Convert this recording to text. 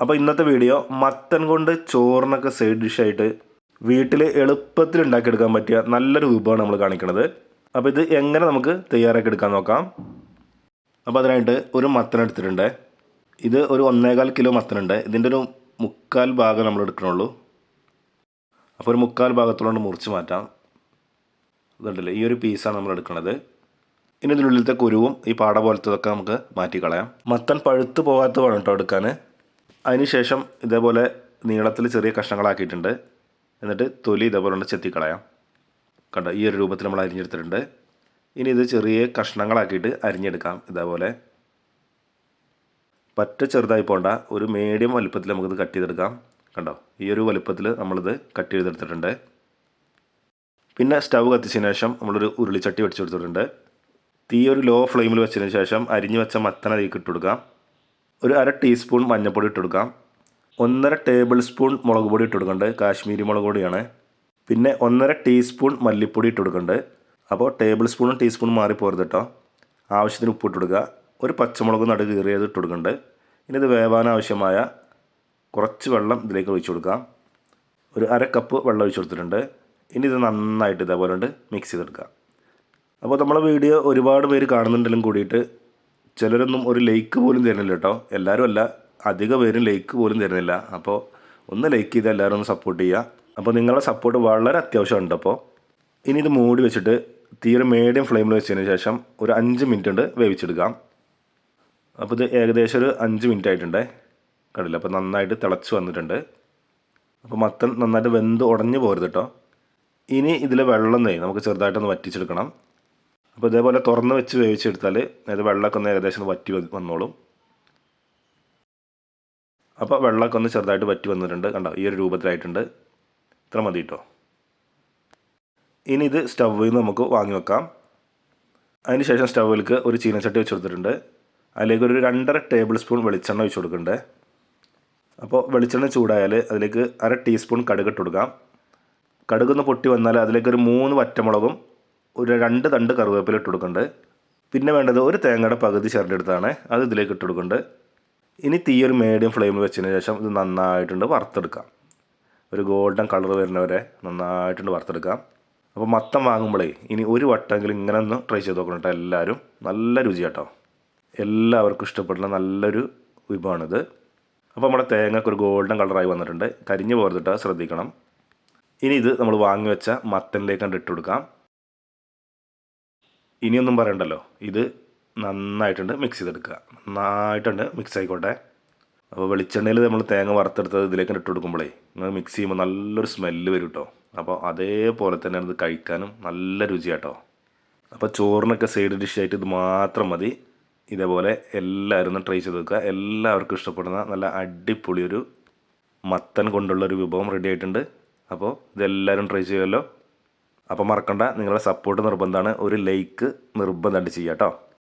അപ്പോൾ ഇന്നത്തെ വീഡിയോ മത്തൻ കൊണ്ട് ചോറിനൊക്കെ സൈഡ് ഡിഷായിട്ട് വീട്ടിൽ എളുപ്പത്തിൽ ഉണ്ടാക്കിയെടുക്കാൻ പറ്റിയ നല്ലൊരു വിഭവമാണ് നമ്മൾ കാണിക്കുന്നത് അപ്പോൾ ഇത് എങ്ങനെ നമുക്ക് തയ്യാറാക്കി എടുക്കാൻ നോക്കാം. അപ്പോൾ അതിനായിട്ട് ഒരു മത്തൻ എടുത്തിട്ടുണ്ട്. ഇത് ഒരു ഒന്നേകാൽ കിലോ മത്തനുണ്ട്. ഇതിന്റെ ഒരു മുക്കാൽ ഭാഗം നമ്മൾ എടുക്കണുള്ളൂ. അപ്പോൾ ഒരു മുക്കാൽ ഭാഗത്തോളം മുറിച്ച് മാറ്റാം. ഇതുണ്ടല്ലോ ഈ ഒരു പീസാണ് നമ്മൾ എടുക്കുന്നത് ഇനി ഇതിനുള്ളിലത്തെ കുരുവും ഈ പാട പോലത്തതൊക്കെ നമുക്ക് മാറ്റിക്കളയാം. മത്തൻ പഴുത്ത് പോകാത്ത വേണം കേട്ടോ എടുക്കാൻ അതിനുശേഷം ഇതേപോലെ നീളത്തിൽ ചെറിയ കഷ്ണങ്ങളാക്കിയിട്ടുണ്ട്. എന്നിട്ട് തൊലി ഇതേപോലെ കൊണ്ട് ചെത്തിക്കളയാം. കണ്ടോ ഈ ഒരു രൂപത്തിൽ നമ്മൾ അരിഞ്ഞെടുത്തിട്ടുണ്ട്. ഇനി ഇത് ചെറിയ കഷ്ണങ്ങളാക്കിയിട്ട് അരിഞ്ഞെടുക്കാം ഇതേപോലെ. പറ്റ ചെറുതായി പോണ്ട ഒരു മീഡിയം വലുപ്പത്തിൽ നമുക്കിത് കട്ട് ചെയ്തെടുക്കാം. കണ്ടോ ഈ ഒരു വലുപ്പത്തിൽ നമ്മളിത് കട്ട് ചെയ്തെടുത്തിട്ടുണ്ട്. പിന്നെ സ്റ്റവ് കത്തിച്ചതിന് ശേഷം നമ്മളൊരു ഉരുളിച്ചട്ടി വെച്ച് കൊടുത്തിട്ടുണ്ട്. തീ ഒരു ലോ ഫ്ലെയിമിൽ വെച്ചതിന് ശേഷം അരിഞ്ഞു വെച്ച മത്തന തീക്ക് ഇട്ട് കൊടുക്കാം. ഒരു അര ടീസ്പൂൺ മഞ്ഞൾപ്പൊടി ഇട്ടെടുക്കാം. ഒന്നര ടേബിൾ സ്പൂൺ മുളക് പൊടി ഇട്ട് കൊടുക്കുന്നുണ്ട് കാശ്മീരി മുളക് പൊടിയാണ്. പിന്നെ ഒന്നര ടീസ്പൂൺ മല്ലിപ്പൊടി ഇട്ട് കൊടുക്കുന്നുണ്ട് അപ്പോൾ ടേബിൾ സ്പൂണും ടീസ്പൂണും മാറി പോരുത് കേട്ടോ ആവശ്യത്തിന് ഉപ്പ് ഇട്ടെടുക്കുക. ഒരു പച്ചമുളക് നടു കീറിയത് ഇട്ട് കൊടുക്കുന്നുണ്ട് ഇനി ഇത് വേവാൻ ആവശ്യമായ കുറച്ച് വെള്ളം ഇതിലേക്ക് ഒഴിച്ചു കൊടുക്കാം. ഒരു അര കപ്പ് വെള്ളം ഒഴിച്ചു കൊടുത്തിട്ടുണ്ട്. ഇനി ഇത് നന്നായിട്ട് ഇതേപോലെ ഉണ്ട് മിക്സ് ചെയ്തെടുക്കുക അപ്പോൾ നമ്മളെ വീഡിയോ ഒരുപാട് പേര് കാണുന്നുണ്ടെങ്കിലും കൂടിയിട്ട് ചിലരൊന്നും ഒരു ലൈക്ക് പോലും തരുന്നില്ല കേട്ടോ എല്ലാവരും അല്ല അധിക പേരും ലൈക്ക് പോലും തരുന്നില്ല. അപ്പോൾ ഒന്ന് ലൈക്ക് ചെയ്ത് എല്ലാവരും ഒന്ന് സപ്പോർട്ട് ചെയ്യുക അപ്പോൾ നിങ്ങളുടെ സപ്പോർട്ട് വളരെ അത്യാവശ്യമുണ്ട് അപ്പോൾ ഇനി ഇത് മൂടി വെച്ചിട്ട് തീരെ മീഡിയം ഫ്ലെയിമിൽ വെച്ചതിന് ശേഷം ഒരു അഞ്ച് മിനിറ്റ് ഉണ്ട് വേവിച്ചെടുക്കാം. അപ്പോൾ ഇത് ഏകദേശം ഒരു അഞ്ച് മിനിറ്റ് ആയിട്ടുണ്ട്. കണ്ടില്ല? അപ്പോൾ നന്നായിട്ട് തിളച്ച് വന്നിട്ടുണ്ട്. അപ്പോൾ മത്തൻ നന്നായിട്ട് വെന്ത് ഉടഞ്ഞു പോരുത് കേട്ടോ ഇനി ഇതിൽ വെള്ളം നെയ് നമുക്ക് ചെറുതായിട്ടൊന്ന് വറ്റിച്ചെടുക്കണം. അപ്പോൾ ഇതേപോലെ തുറന്ന് വെച്ച് വേവിച്ചെടുത്താൽ അതായത് വെള്ളമൊക്കെ ഒന്ന് ഏകദേശം വറ്റി വന്നോളും. അപ്പോൾ വെള്ളമൊക്കെ ഒന്ന് ചെറുതായിട്ട് വറ്റി വന്നിട്ടുണ്ട്. കണ്ടോ? ഈ ഒരു രൂപത്തിലായിട്ടുണ്ട്. ഇത്ര മതി കേട്ടോ ഇനി ഇത് സ്റ്റൗവിൽ നിന്ന് നമുക്ക് വാങ്ങി വെക്കാം. അതിന് ശേഷം സ്റ്റൗവിലേക്ക് ഒരു ചീനച്ചട്ടി വെച്ച് കൊടുത്തിട്ടുണ്ട്. അതിലേക്ക് ഒരു രണ്ടര ടേബിൾ സ്പൂൺ വെളിച്ചെണ്ണ ഒഴിച്ച് കൊടുക്കണ്ടേ അപ്പോൾ വെളിച്ചെണ്ണ ചൂടായാൽ അതിലേക്ക് അര ടീസ്പൂൺ കടുക് ഇട്ട് കൊടുക്കാം. കടുകൊന്ന് പൊട്ടി വന്നാൽ അതിലേക്ക് ഒരു മൂന്ന് വറ്റമുളകും ഒരു രണ്ട് തണ്ട് കറുവേപ്പില ഇട്ട് കൊടുക്കുന്നുണ്ട് പിന്നെ വേണ്ടത് ഒരു തേങ്ങയുടെ പകുതി ചിരണ്ടെടുത്താണ് അത് ഇതിലേക്ക് ഇട്ട് കൊടുക്കുന്നുണ്ട് ഇനി തീ ഒരു മീഡിയം ഫ്ലെയിമിൽ വെച്ചതിന് ശേഷം ഇത് നന്നായിട്ടുണ്ട് വറുത്തെടുക്കാം. ഒരു ഗോൾഡൻ കളർ വരുന്നവരെ നന്നായിട്ടുണ്ട് വറുത്തെടുക്കാം. അപ്പോൾ മത്തം വാങ്ങുമ്പോഴേ ഇനി ഒരു വട്ടമെങ്കിലും ഇങ്ങനെ ഒന്ന് ട്രൈ ചെയ്ത് നോക്കണം കേട്ടോ എല്ലാവരും. നല്ല രുചി കേട്ടോ എല്ലാവർക്കും ഇഷ്ടപ്പെടുന്ന നല്ലൊരു വിഭവമാണിത്. അപ്പോൾ നമ്മുടെ തേങ്ങക്ക് ഒരു ഗോൾഡൻ കളറായി വന്നിട്ടുണ്ട്. കരിഞ്ഞു പോർത്തിട്ട് ശ്രദ്ധിക്കണം. ഇനി ഇത് നമ്മൾ വാങ്ങി വെച്ച മത്തനിലേക്ക് കണ്ടിട്ട് കൊടുക്കാം. ഇനിയൊന്നും പറയണ്ടല്ലോ. ഇത് നന്നായിട്ടുണ്ട് മിക്സ് ചെയ്തെടുക്കുക. നന്നായിട്ടുണ്ട് മിക്സ് ആയിക്കോട്ടെ. അപ്പോൾ വെളിച്ചെണ്ണയിൽ നമ്മൾ തേങ്ങ വറുത്തെടുത്തത് ഇതിലേക്ക് ഇട്ട് കൊടുക്കുമ്പോഴേ നിങ്ങൾ മിക്സ് ചെയ്യുമ്പോൾ നല്ലൊരു സ്മെല്ല് വരും കേട്ടോ അപ്പോൾ അതേപോലെ തന്നെ ഇത് കഴിക്കാനും നല്ല രുചിയാട്ടോ. അപ്പോൾ ചോറിനൊക്കെ സൈഡ് ഡിഷായിട്ട് ഇത് മാത്രം മതി. ഇതേപോലെ എല്ലാവരും ഒന്ന് ട്രൈ ചെയ്ത് നോക്കുക. എല്ലാവർക്കും ഇഷ്ടപ്പെടുന്ന നല്ല അടിപൊളിയൊരു മത്തൻ കൊണ്ടുള്ളൊരു വിഭവം റെഡി ആയിട്ടുണ്ട്. അപ്പോൾ ഇതെല്ലാവരും ട്രൈ ചെയ്യുമല്ലോ. അപ്പോൾ മറക്കണ്ട നിങ്ങളുടെ സപ്പോർട്ട് നിർബന്ധമാണ് ഒരു ലൈക്ക് നിർബന്ധമായിട്ട് ചെയ്യാം കേട്ടോ